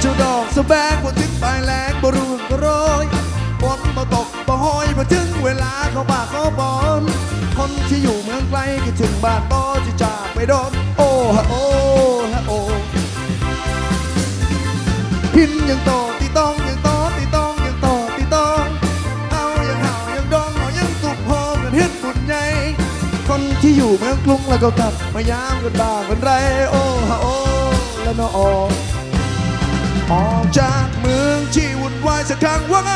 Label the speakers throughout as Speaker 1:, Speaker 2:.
Speaker 1: เจ้าดอกสะแบงบ่ถึงปลายแหลงบ่รุ่งโรอยฝนบ่ตกบ่ห้อยบ่ถึงเวลาเขาป่าเขาบอนคนที่อยู่เมืองไกลก็ถึงบ้านบ่ที่จากไปโดนโอ้ฮะโอ้ฮะโอ้พินยังโตตีต้องยังโตตีต้องยังโตตีต้องเอายังเห่ายังดองเอายังตุบพอกันเฮ็ดบุญใหญ่คนที่อยู่เมืองกรุงแล้วก็กลับมายามกันบ้างเป็นไรโอ้ฮะโอ้แล้วเนอะ ออกจากเมืองที่วุ่นวายสักครั้งว่าไง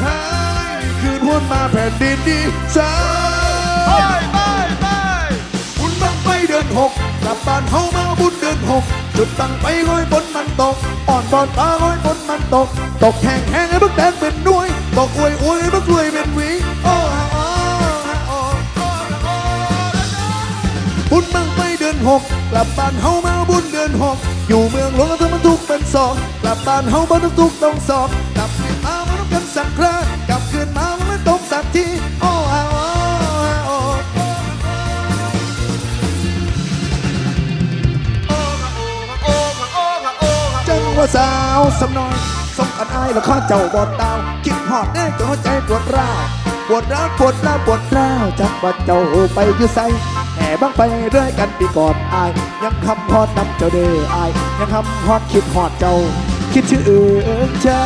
Speaker 1: ให้คืนวนมาแผ่นดินดีสา
Speaker 2: ไปไปไป
Speaker 1: บุญบังไปเดือนหกกลับบ้านเฮามาบุญเดือนหกจุดบังไปห้อยฝนมันตกอ่อนบอนฟ้าห้อยฝนมันตก ตกแห้งแห้งให้บักแดงเป็นน่วยตกอวยอวย บุญบังไปเดือนหกกลับบ้านเฮามาบุญเดือนหกอยู่เมืองหลวงทั้งมันทุกเป็นสองกลับบ้านเฮาบ้านทุกทุกต้องสอบกลับคืนมามันต้องกันสักครั้งกลับคืนมามันไม่ตกสักทีโอ้ฮะโอ้ฮะโอ้
Speaker 2: โอ้กะโอ้กะโอ้กะ
Speaker 1: จังว่าสาวสำน้อยสมอันอายแล้วข้าเจ้าบอดดาวคิดหอดแน่จนหัวใจปวดร้าวปวดร้าวปวดร้าวปวดร้าวจักว่าเจ้าไปอยู่ใส แห่บ้างไปเรื่อยกันปีก่อนอาย ยังคำฮอดนำเจ้าเด้ออาย ยังคำฮอดคิดฮอดเจ้า คิดชื่อเอื่นเจ้า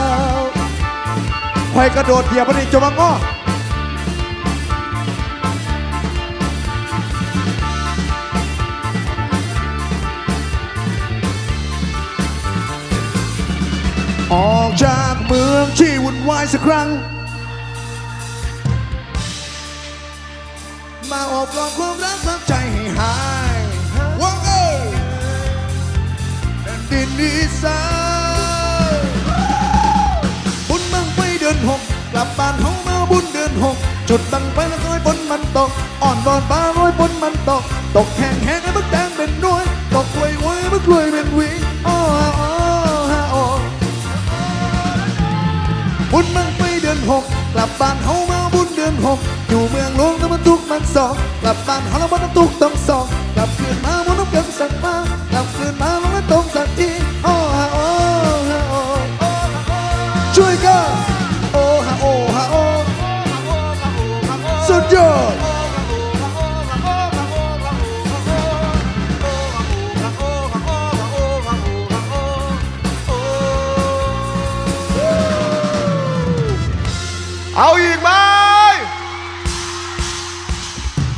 Speaker 1: คอยกระโดดเหยียบพอดีจมาง้อออกจากเมืองที่วุ่นวายสักครั้ง มาอบรมความรักความใจให้หายว้าวเอ้ยแผ่นดินดีสานบุญบังไปเดือนหกกลับบ้านเฮามาบุญเดือนหกจุดบังไปแล้วน้อยฝนมันตก อ่อนบอนฟ้าน้อยฝนมันตก ตกแห้งแห้งให้บักแดงเป็นน่วยตกรวยรวยให้บักรวยเป็นวีโอ้ฮะโอ้ฮะอ้บุญบังไปเดือนหกกลับบ้านเฮามาบุญเดือนหก อยู่เมืองหลวงแล้วมันทุกข์มันสองกลับบ้านเฮาแล้วมันทุกข์ต้องสองกลับคืนมามันต้องเกินสักมากลับคืนมามันไม่ตรงสักทีโอ้ฮะโอ้ฮะโอ้ช่วยกันโอ้ฮะโอ้ฮะโอ้สุดยอด
Speaker 2: เอาอีก